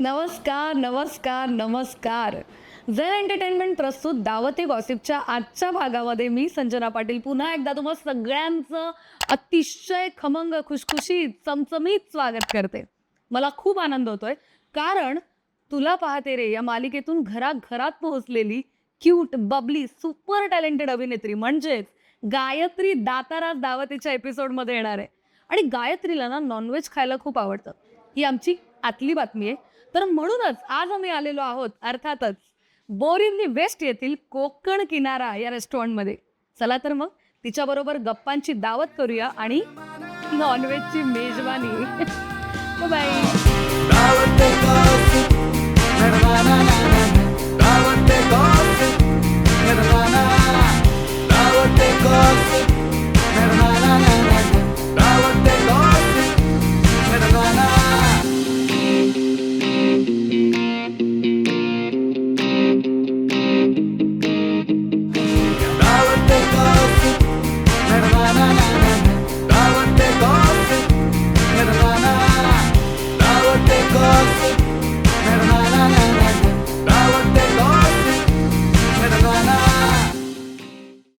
नमस्कार नमस्कार नमस्कार. झेन एंटरटेनमेंट प्रस्तुत दावते गॉसिपच्या आजच्या भागामध्ये मी संजना पाटील. पुन्हा एकदा तुम्हा सगळ्यांचं अतिशय खमंग खुशखुशीत चमचमीत स्वागत करते. मला खूप आनंद होतोय. कारण तुला पाहते रे या मालिकेतून घराघरात पोहोचलेली क्यूट बबली सुपर टॅलेंटेड अभिनेत्री म्हणजेच गायत्री दाताराज दावतेच्या एपिसोडमध्ये येणार आहे. आणि गायत्रीला ना नॉनव्हेज खायला खूप आवडतं. ही आमची आतली बातमी आहे. तर म्हणूनच आज आम्ही आलेलो आहोत अर्थातच बोरिवली वेस्ट येथील कोकण किनारा या रेस्टॉरंटमध्ये चला तर मग तिच्याबरोबर गप्पांची दावत करूया आणि नॉनव्हेजची मेजवानी. बाय